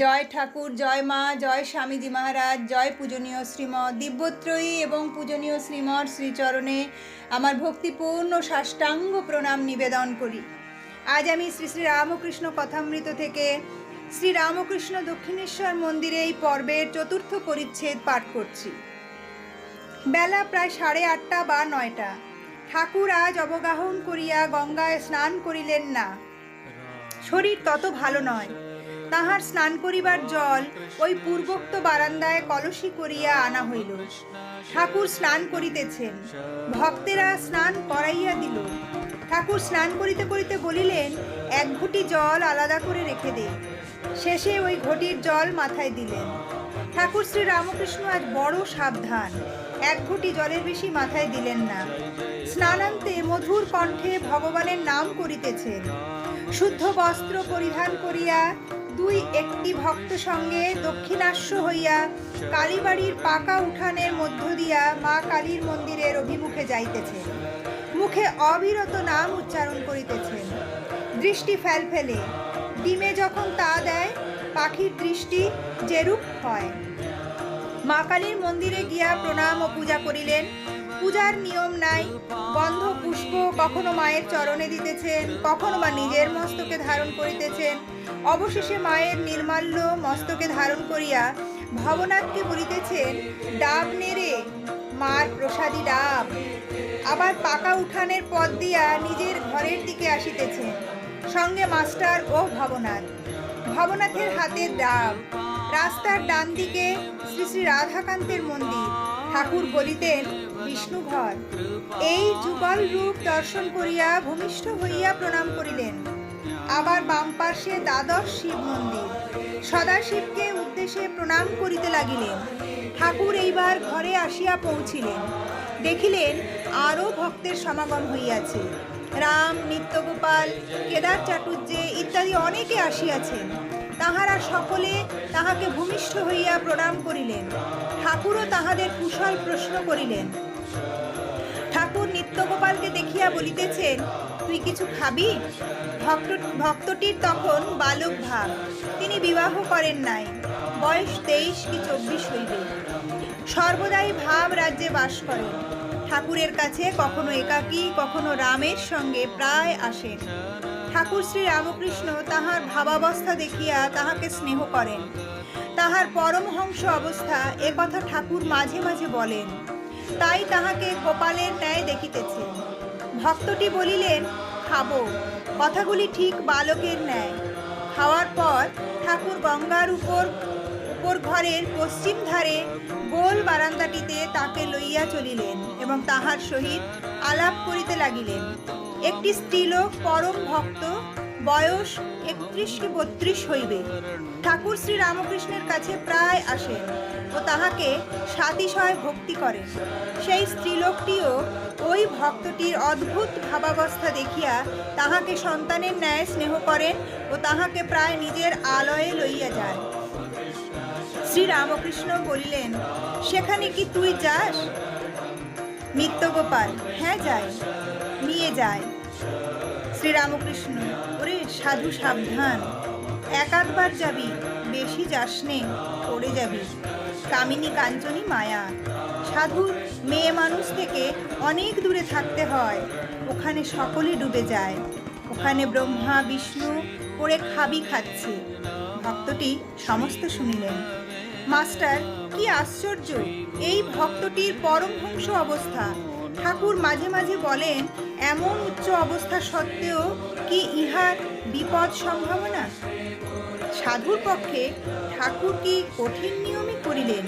জয় ঠাকুর, জয় মা, জয় স্বামীজি মহারাজ, জয় পূজনীয় শ্রীমৎ দিব্যত্রয়ী এবং পূজনীয় শ্রীমঠ শ্রীচরণে আমার ভক্তিপূর্ণ সাষ্টাঙ্গ প্রণাম নিবেদন করি। আজ আমি শ্রী শ্রী রামকৃষ্ণ কথামৃত থেকে শ্রী রামকৃষ্ণ দক্ষিণেশ্বর মন্দিরে এই পর্বের চতুর্থ পরিচ্ছেদ পাঠ করছি। বেলা প্রায় সাড়ে আটটা বা নয়টা। ঠাকুর আজ অবগাহন করিয়া গঙ্গায় স্নান করিলেন না। শরীর তত ভালো নয়। তাহার স্নান করিবার জল ওই পূর্বোক্ত বারান্দায় কলসি করিয়া আনা হইল। ঠাকুর স্নান করিতেছেন। ভক্তেরা স্নান করাইয়া দিল। ঠাকুর স্নান করিতে করিতে বলিলেন, এক ঘুটি জল আলাদা করে রেখে দে। শেষে ওই ঘটির জল মাথায় দিলেন। ঠাকুর শ্রী রামকৃষ্ণ আজ বড় সাবধান। এক ঘুঁটি জলের বেশি মাথায় দিলেন না। স্নানান্তে মধুর কণ্ঠে ভগবানের নাম করিতেছেন। শুদ্ধ বস্ত্র পরিধান করিয়া দুই একটি ভক্ত সঙ্গে দক্ষিণাস্য হইয়া কালীবাড়ির পাকা উঠানের মধ্য দিয়া মা কালীর মন্দিরের অভিমুখে যাইতেছে। মুখে অবিরত নাম উচ্চারণ করিতেছেন দৃষ্টি ফেল ফেলে। ডিমে যখন তা দেয়, পাখির দৃষ্টি যেরূপ হয়। মা কালীর মন্দিরে গিয়া প্রণাম ও পূজা করিলেন। পূজার নিয়ম নাই। বন্ধ পুষ্প কখনো মায়ের চরণে দিতেছেন, কখনো বা নিজের মস্তকে ধারণ করিতেছেন। অবশেষে মায়ের নির্মাল্য মস্তকে ধারণ করিয়া ভবনাথকে বলিতেছেন, ডাব নেড়ে মার প্রসাদী ডাব। আবার পাকা উঠানের পথ দিয়া নিজের ঘরের দিকে আসিতেছেন। সঙ্গে মাস্টার ও ভবনাথ। ভবনাথের হাতে ডাব। রাস্তার ডান দিকে শ্রী শ্রী রাধাকান্তের মন্দির। ঠাকুর বলিতেন বিষ্ণু ঘর এই যুগল রূপ দর্শন করিয়া ভূমিষ্ঠ হইয়া প্রণাম করিলেন। আবার বাম পার্শ্বে দ্বাদশ শিব মন্দির। সদাশিবকে উদ্দেশ্যে প্রণাম করিতে লাগিলেন। ঠাকুর এইবার ঘরে আসিয়া পৌঁছিলেন। দেখিলেন, আরও ভক্তের সমাগম হইয়াছে। রাম, নিত্যগোপাল, কেদার চাটুর্যে ইত্যাদি অনেকে আসিয়াছেন। তাহারা সকলে তাহাকে ভূমিষ্ঠ হইয়া প্রণাম করিলেন। ঠাকুরও তাহাদের কুশল প্রশ্ন করিলেন। ঠাকুর নিত্যগোপালকে দেখিয়া বলিতেছেন, তুই কিছু খাবি? ভক্ত, ভক্তটির তখন বালক ভাব। তিনি বিবাহ করেন নাই। বয়স তেইশ কি চব্বিশ হইবে। সর্বদাই ভাব রাজ্যে বাস করেন ঠাকুরের কাছে কখনো একাকী, কখনো রামের সঙ্গে প্রায় আসেন। ঠাকুর শ্রী রামকৃষ্ণ তাহার ভাবাবস্থা দেখিয়া তাহাকে স্নেহ করেন। তাহার পরমহংস অবস্থা এ কথা ঠাকুর মাঝে মাঝে বলেন। তাই তাহাকে গোপালের ন্যায় দেখিতেছে। ভক্তটি বলিলেন, খাব। কথাগুলি ঠিক বালকের ন্যায়। খাওয়ার পর ঠাকুর গঙ্গার উপর উপর ঘরের পশ্চিম ধারে গোল বারান্দাটিতে তাকে লইয়া চলিলেন এবং তাহার সহিত আলাপ করিতে লাগিলেন। একটি স্ত্রীলোক পরম ভক্ত, বয়স একত্রিশ কি বত্রিশ হইবে। ঠাকুর শ্রী রামকৃষ্ণের কাছে প্রায় আসে ও তাহাকে সাতিশয় ভক্তি করে সেই স্ত্রীলোকটিও ওই ভক্তটির অদ্ভুত ভাবাবস্থা দেখিয়া তাহাকে সন্তানের ন্যায় স্নেহ করেন ও তাহাকে প্রায় নিজের আলয়ে লইয়া যায়। শ্রী রামকৃষ্ণ বলিলেন, সেখানে কি তুই যাস? নিত্যগোপাল হ্যাঁ যাই। নিয়ে যায়। শ্রীরামকৃষ্ণ, ওরে সাধু সাবধান, এক একবার যাবি, বেশি যাস নে, পড়ে যাবি। কামিনী কাঞ্চনী মায়া, সাধু মেয়ে মানুষ থেকে অনেক দূরে থাকতে হয়, ওখানে সকলে ডুবে যায়। ওখানে ব্রহ্মা, বিষ্ণু পড়ে খাবি খাচ্ছে। ভক্তটি সমস্ত শুনিলেন। মাস্টার, কি আশ্চর্য, এই ভক্তটির পরমহংস অবস্থা। ঠাকুর মাঝে মাঝে বলেন, এমন উচ্চ অবস্থা সত্ত্বেও কি ইহার বিপদ সম্ভাবনা? সাধুর পক্ষে ঠাকুর কি কঠিন নিয়মই করিলেন?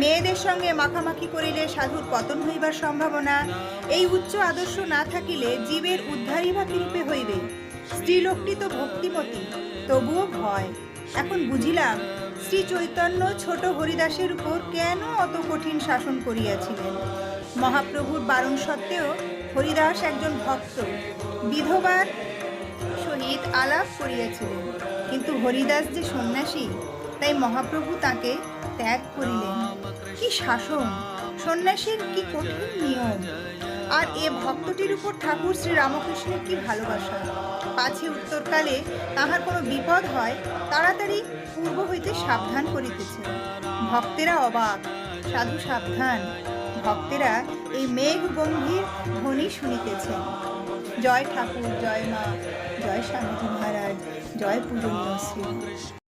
মেয়েদের সঙ্গে মাখামাখি করিলে সাধুর পতন হইবার সম্ভাবনা? এই উচ্চ আদর্শ না থাকিলে জীবের উদ্ধারই বা কিরূপে হইবে? স্ত্রীলোকটি তো ভক্তিমতী, তবুও ভয়। এখন বুঝিলাম শ্রী চৈতন্য ছোট হরিদাসের উপর কেন অত কঠিন শাসন করিয়াছিলেন? মহাপ্রভুর বারণ সত্ত্বেও হরিদাস একজন ভক্ত, বিধবার সহিত আলাপ করিয়াছিলেন। কিন্তু হরিদাস যে সন্ন্যাসী, তাই মহাপ্রভু তাকে ত্যাগ করিলেন। কি শাসন? সন্ন্যাসীর কি কঠিন নিয়ম? আর এ ভক্তটির উপর ঠাকুর শ্রী রামকৃষ্ণের কি ভালোবাসা? পাছে উত্তরকালে তাহার কোনো বিপদ হয়, তাড়াতাড়ি পূর্ব হইতে সাবধান করিতেছে। ভক্তেরা অবাক সাধু সাবধান। ভক্তেরা এই মেঘ গম্ভীর ধ্বনি শুনিতেছেন। জয় ঠাকুর, জয় মা, জয় স্বামীজি মহারাজ, জয় পূজনীয় শ্রী।